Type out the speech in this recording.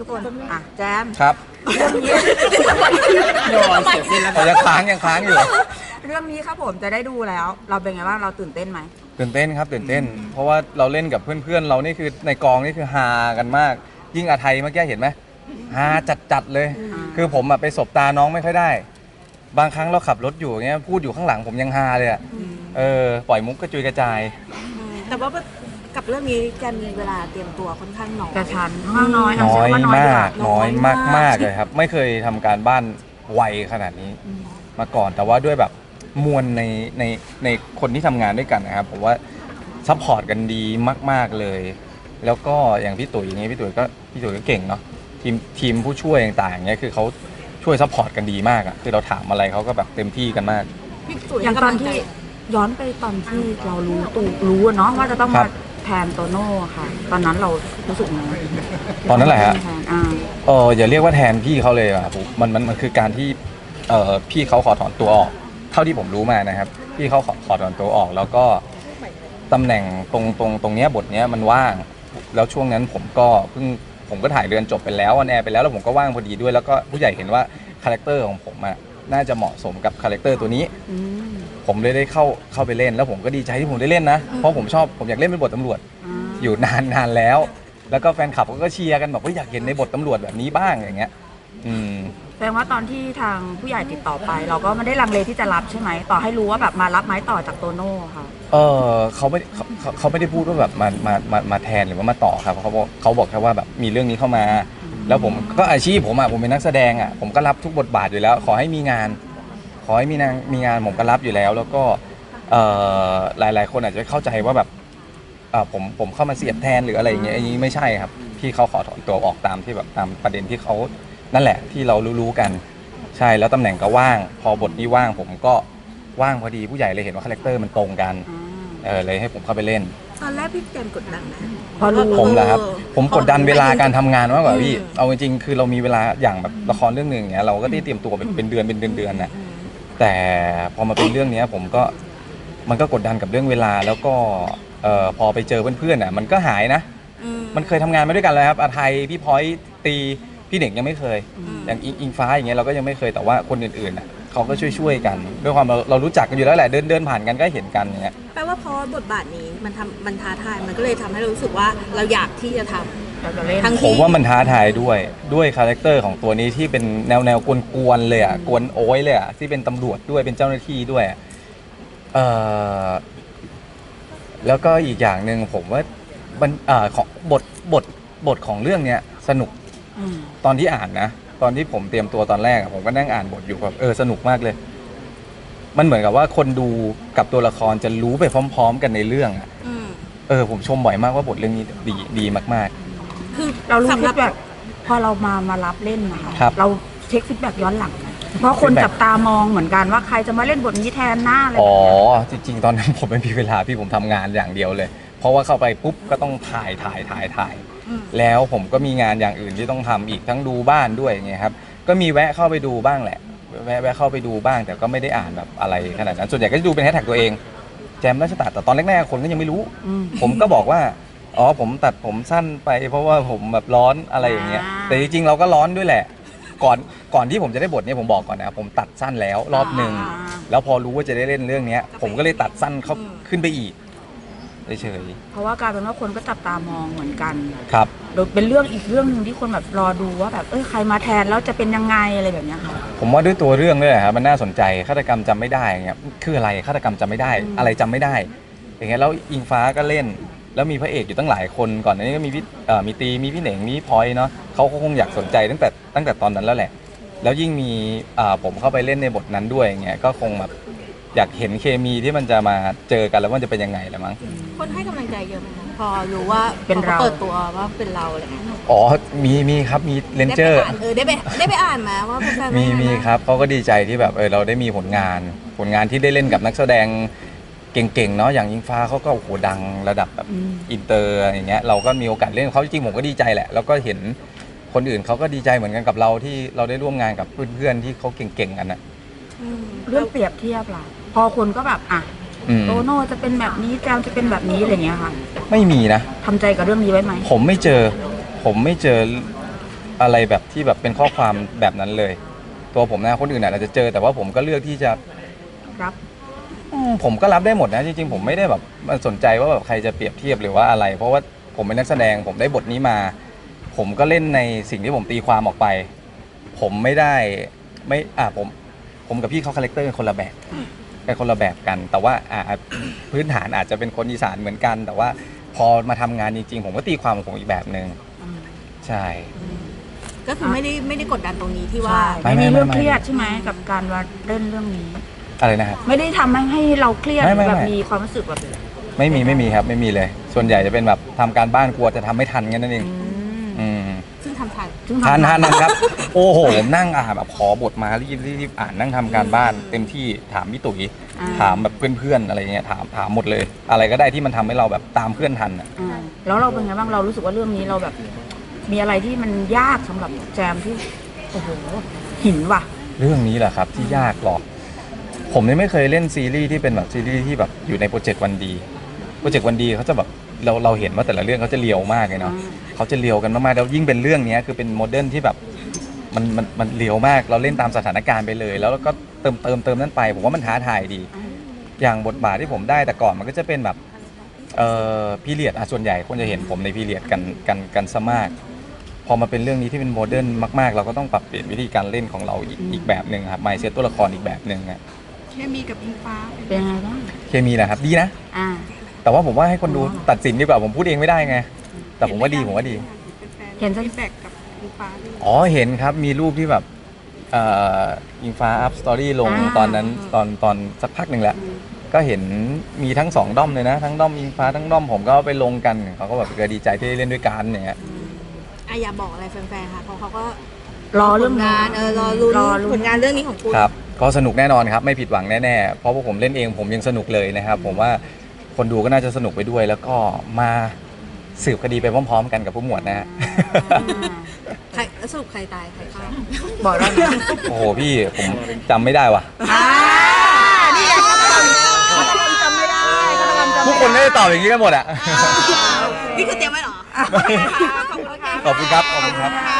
ทุกคน อะ แจม ครับเรื่องนี้โยนเสียสิ้นแล้วแต่ยังค้างยังค้างอยู่ เรื่องนี้ครับผมจะได้ดูแล้ว เราเป็นไงบ้าง เราตื่นเต้นไหม ตื่นเต้นครับตื่นเต้น เพราะว่าเราเล่นกับเพื่อนๆ เรานี่คือในกองนี่คือฮากันมาก ยิ่งอาไทยเมื่อกี้เห็นไหมฮาจัดๆเลย คือผมอะไปสบตาน้องไม่ค่อยได้ บางครั้งเราขับรถอยู่อย่างเงี้ยพูดอยู่ข้างหลังผมยังฮาเลยอะเออปล่อยมุกกระจุยกระจาย แต่ว่า กับเรื่องนี้แกมีเวลาเตรียมตัวค่อนข้างน้อยกระชันข้างน้อยะน้อใช้ยคำว่มากดีว่น้อยมากมากๆเลยครับ ไม่เคยทำการบ้านไวขนาดนี้ มาก่อนแต่ว่าด้วยแบบมวลในในในคนที่ทำงานด้วยกันนะครับผมว่าซัพพอร์ตกันดีมาก ๆเลย แล้วก็อย่างพี่ตุ๋ยอย่างเงี้ยพี่ตุ๋ยก็พี่ตุ๋ยก็เก่งเนาะทีมทีมผู้ช่วยต่างๆเงี้ยคือเขาช่วยซัพพอร์ตกันดีมากอะคือเราถามอะไรเขาก็แบบเต็มที่กันมากพี่ตุ๋ยอย่างตอนที่ย้อนไปตอนที่เรารู้ตูรู้อะเนาะว่าจะต้องครัมาบ แทนโตโน่ค่ะ ตอนนั้นเรารู้สึกไงตอนนั้นแหละฮะ แทนอ่าเอออย่าเรียกว่าแทนพี่เขาเลยอะผมมันมันมันคือการที่เออพี่เขาขอถอนตัวออกเท่าที่ผมรู้มานะครับ พี่เขาขอขอถอนตัวออกแล้วก็ตำแหน่งตรงตรงตรงเนี้ยบทเนี้ยมันว่าง แล้วช่วงนั้นผมก็เพิ่งผมก็ถ่ายเรือนจบไปแล้วออนแอร์ไปแล้วแล้วผมก็ว่างพอดีด้วยแล้วก็ผู้ใหญ่เห็นว่าคาแรคเตอร์ของผมอะน่าจะเหมาะสมกับคาแรคเตอร์ตัวนี้ อืม ผมเลยได้เข้าเข้าไปเล่น แล้วผมก็ดีใจที่ผมได้เล่นนะ เพราะผมชอบผมอยากเล่นเป็นบทตำรวจอ่าอยู่นานนานแล้ว แล้วก็แฟนคลับเขาก็เชียร์กันบอกว่าอยากเห็นในบทตำรวจแบบนี้บ้างอย่างเงี้ย อืมแสดงว่าตอนที่ทางผู้ใหญ่ติดต่อไป เราก็ไม่ได้ลังเลที่จะรับใช่ไหมต่อให้รู้ว่าแบบมารับไม้ต่อจากโตโน่ค่ะ เออเขาไม่เขาเขาเขาไม่ได้พูดว่าแบบมามามามาแทนหรือว่ามาต่อครับเขาบอกเขาบอกแค่ว่าแบบมีเรื่องนี้เข้ามา แล้วผมก็อาชีพผมอะผมเป็นนักแสดงอะผมก็รับทุกบทบาทอยู่แล้ว ขอให้มีงานข อให้มีนางมีงานผมก็รับอยู่แล้ว แล้วก็เอ่อหลาย ๆ คนอาจจะเข้าใจว่าแบบเอ่อผมผมเข้ามาเสียบแทนหรืออะไรอย่างเงี้ยอันนี้ไม่ใช่ครับพี่เขาขอถอนตัวออกตามที่แบบตามประเด็นที่เขานั่นแหละที่เรารู้ๆกัน ใช่แล้วตำแหน่งก็ว่าง พอบทนี้ว่างผมก็ว่างพอดีผู้ใหญ่เลยเห็นว่าคาแรคเตอร์มันตรงกันอ่าเออเลยให้ผมเข้าไปเล่น ตอนแรกพี่เจมส์กดดันนะพอรู้ ผมเหรอครับเออผมกดดันเวลาการทำงานมากกว่าพี่อืมเอาจริงๆคือเรามีเวลาอย่างแบบละครเรื่องหนึ่งเนี้ยเราก็ได้เตรียมตัวเป็นเป็นเดือนเป็นเดือนเดือนๆนะ แต่พอมาเป็นเรื่องเนี้ยผมก็มันก็กดดันกับเรื่องเวลา แล้วก็เอ่อพอไปเจอเพื่อนๆอะมันก็หายนะ อืมันเคยทำงานมาด้วยกันแล้วครับอาไทยพี่พลอยตีพี่เด็กยังไม่เคย อืม อย่างอิงอิงฟ้าอย่างเงี้ยเราก็ยังไม่เคยแต่ว่าคนอื่นๆอะเขาก็ช่วยๆกัน ด้วยความเราเรารู้จักกันอยู่แล้วแหละเดินเดินผ่านกันก็เห็นกันอย่างเงี้ย แปลว่าเพราะบทบาทนี้มันทำมันท้าทายมันก็เลยทำให้เรารู้สึกว่าเราอยากที่จะทำ เราจะเล่นทั้งผมว่ามันท้าทายด้วยด้วยคาแรคเตอร์ของตัวนี้ที่เป็นแนวแนวกวนๆเลยอะกวนโอ้ยเลยอะที่เป็นตำรวจด้วยเป็นเจ้าหน้าที่ด้วยอะเอ่อแล้วก็อีกอย่างหนึ่งผมว่ามันเอ่อของบทบทบทของเรื่องเนี้ยสนุกอืมตอนที่อ่านนะตอนที่ผมเตรียมตัวตอนแรกอะผมก็นั่งอ่านบทอยู่แบบเออสนุกมากเลย มันเหมือนกับว่าคนดูกับตัวละครจะรู้ไปพร้อม ๆ กันในเรื่องอะ อืม เออผมชมบ่อยมากว่าบทเรื่องนี้ดีดีมาก คือเรารู้สำหฟีรับดแบ็กพอเรามามารับเล่นนะคะครับ เราเช็คฟีดแบ็กย้อนหลังไหมเพราะคน feedback จับตามองเหมือนกันว่าใครจะมาเล่นบทนี้แทนหน้าอะไรๆอ๋แบอบเนี้ย จริงๆ ตอนนั้นผมไม่มีเวลาพี่ผมทำงานอย่างเดียวเลย เพราะว่าเข้าไปปุ๊บก็ต้องถ่ายถ่ายถ่ายถ่าย อืม แล้วผมก็มีงานอย่างอื่นที่ต้องทำอีกทั้งดูบ้านด้วยอย่างเงี้ยครับ ก็มีแวะเข้าไปดูบ้างแหละ แวะแวะเข้าไปดูบ้างแต่ก็ไม่ได้อ่านแบบอะไรขนาดนั้น ส่วนใหญ่ก็จะดูเป็นแฮชแท็กตัวเอง แจมรัชตาแต่ตอนแรกๆคนก็ยังไม่รู้ อืม ผมก็บอกว่า อ๋อผมตัดผมสั้นไปเพราะว่าผมแบบร้อนอะไรอย่างเงี้ย อ่า แต่จริงๆเราก็ร้อนด้วยแหละ ก่อนก่อนที่ผมจะได้บทเนี้ยผมบอกก่อนนะผมตัดสั้นแล้วรอบหนึ่งอ่าแล้วพอรู้ว่าจะได้เล่นเรื่องเนี้ย ผมก็เลยตัดสั้นเข้าอืมขึ้นไปอีกเฉยเพราะว่ากลายเป็นว่าคนก็จับตามองเหมือนกันๆครับ โดยเป็นเรื่องอีกเรื่องหนึ่งที่คนแบบรอดูว่าแบบเอ้ยใครมาแทนแล้วจะเป็นยังไงอะไรแบบเนี้ยค่ะ ผมว่าด้วยตัวเรื่องด้วยแหละครับมันน่าสนใจฆาตกรรมจำไม่ได้อย่างเงี้ยคืออะไรฆาตกรรมจำไม่ได้อืมอะไรจำไม่ได้ อย่างเงี้ยแล้วอิงฟ้าก็เล่น แล้วมีพระเอกอยู่ตั้งหลายคนก่อนอันนี้ก็มีพี่เอ่อมีตีมีพี่เหน่งมีพี่พลอยเนาะเขาก็คงอยากสนใจตั้งแต่ตั้งแต่ตอนนั้นแล้วแหละ แล้วยิ่งมีอ่าผมเข้าไปเล่นในบทนั้นด้วยอย่างเงี้ยก็คงแบบอยากเห็นเคมีที่มันจะมาเจอกันแล้วมันจะเป็นยังไงแหละมั้ง คนให้กำลังใจเยอะไหมคะพอรู้ว่าเป็นเราพอเปิดตัวว่าเป็นเราอะไรเงี้ยอ๋อ มีมีครับมีเลนเจอร์ได้ไปอ่านเออได้ไปได้ไปอ่านมาว่าแฟนๆมีว่ายังไงมีบ้างครับเขาก็ดีใจที่แบบเออเราได้มีผลงาน ผลงานที่ได้เล่นกับนักแสดง เก่งๆเนาะอย่างยิงฟ้าเขาก็โอ้โหดังระดับแบบอืมอินเตอร์อย่างเงี้ยเราก็มีโอกาสเล่นกับเขาจริงๆผมก็ดีใจแหละ แล้วก็เห็นคนอื่นเขาก็ดีใจเหมือนกันกับเราที่เราได้ร่วมงานกับเพื่อนๆที่เขาเก่งๆกันนะอืมเรื่องเปรียบเทียบล่ะ พอคนก็แบบอะอืมโตโน่จะเป็นแบบนี้แจมจะเป็นแบบนี้อะไรเงี้ยค่ะไม่มีนะทำใจกับเรื่องนี้ไว้ไหมผมไม่เจอ ผมไม่เจออะไรแบบที่แบบเป็นข้อความแบบนั้นเลย ตัวผมนะคนอื่นอาจจะเจอ แต่ว่าผมก็เลือกที่จะรับอืม ผมก็รับได้หมดนะจริงๆผมไม่ได้แบบมันสนใจว่าแบบใครจะเปรียบเทียบหรือว่าอะไร เพราะว่าผมเป็นนักแสดงผมได้บทนี้มา ผมก็เล่นในสิ่งที่ผมตีความออกไป ผมไม่ได้ไม่อะผม ผมกับพี่เขาคาแรคเตอร์เป็นคนละแบบเป็นคนละแบบกัน แต่ว่าอะอะพื้นฐานอาจจะเป็นคนอีสานเหมือนกัน แต่ว่าพอมาทำงานจริงๆผมก็ตีความของผมอีกแบบหนึ่งใช่ก็คือไม่ได้ไม่ได้กดดันตรงนี้ที่ว่าใช่ไม่ไม่ไม่มีเรื่องไม่เครียดใช่ไหมกับการว่าเล่นเรื่องนี้ อะไรนะครับ ไม่ได้ทำให้ให้เราเครียดไม่ไม่แบบไม่ มีความรู้สึกแบบไม่มีไม่มีครับไม่มีเลย ส่วนใหญ่จะเป็นแบบทำการบ้านกลัวจะทำไม่ทันแค่นั้นเองอืมอืมซึ่งทำทันซึ่งทานทำทานนะครับ โอ้โหผมนั่งอ่านแบบขอบทมารีบรีบรีบอ่านนั่งทำการบ้านเต็มที่ถามพี่ตุ๋ยอ่ถามแบบเพื่อนๆอะไรเงี้ยถามถามหมดเลย อะไรก็ได้ที่มันทำให้เราแบบตามเพื่อนทันอะอ่าแล้วเราเป็นไงบ้างเรารู้สึกว่าเรื่องนี้เราแบบ มีอะไรที่มันยากสำหรับแจมที่โอ้โหหินว่ะ เรื่องนี้แหละครับที่ยากหรอก ผมเนี่ยไม่เคยเล่นซีรีส์ที่เป็นแบบซีรีส์ที่แบบอยู่ในโปรเจกต์วันดีโปรเจกต์วันดีเขาจะแบบเราเราเห็นว่าแต่ละเรื่องเขาจะเลียวมากเลยเนาะอ่าเขาจะเลียวกันมากๆแล้วยิ่งเป็นเรื่องเนี้ยคือเป็นโมเดิร์นที่แบบมันมันมันเลียวมากเราเล่นตามสถานการณ์ไปเลย แล้วก็เติมเติมเติมนั่นไป ผมว่ามันท้าทายดีอ่าอย่างบทบาทที่ผมได้แต่ก่อนมันก็จะเป็นแบบเอ่อพีเรียดอะส่วนใหญ่คนจะเห็นผมในพีเรียดกันกันกันซะมาก พอมาเป็นเรื่องนี้ที่เป็นโมเดิร์นมากๆ เราก็ต้องปรับเปลี่ยนวิธีการเล่นของเราอีกอีกแบบหนึ่งครับไมเซตตัวละครอีกแบบหนึ่งอะ เคมีกับอิงฟ้าเป็นเป็นยังไงบ้างเคมีนะครับดีนะ อ่า แต่ว่าผมว่าให้คนดูอ๋อตัดสินดีกว่าผมพูดเองไม่ได้ไง แต่ผมว่าดีผมว่าดีแฟนเห็นสักฟีดแบ็กกับอิงฟ้าด้วยอ๋อเห็นครับมีรูปที่แบบเอ่ออิงฟ้าอัพสตอรี่ลงอ่า ตอนนั้นตอนตอนสักพักหนึ่งแล้ว ก็เห็นมีทั้งสองด้อมเลยนะ ทั้งด้อมอิงฟ้าทั้งด้อมผมก็ไปลงกันเขาก็แบบเกิดดีใจที่ได้เล่นด้วยกันอย่างเงี้ย อะอย่าบอกอะไรแฟนๆค่ะเพราะเขาก็รอเรื่องผลนี้งานเออรอลุ้นรอลุ้นผลงานเรื่องนี้ของคุณครับ ก็สนุกแน่นอนครับ ไม่ผิดหวังแน่ๆ เพราะว่าผมเล่นเองผมยังสนุกเลยนะครับ ผมว่าคนดูก็น่าจะสนุกไปด้วย แล้วก็มาสืบคดีไปพร้อม ๆ กันกับผู้หมวดนะฮะ ใครแล้วสรุปใครตายใครฆ่าบอกได้ไหมโอ้โหพี่ผมจำไม่ได้ว่ะอ่านี่ไงฆาตกรฆาตกรจำไม่ได้ฆาตกรจำทุกไม่คนไม่ได้ได้ตอบอย่างนี้กันหมดอะ นี่คือเตรียมไว้เหรอ ขอบคุณครับ ขอบคุณครับค่ะ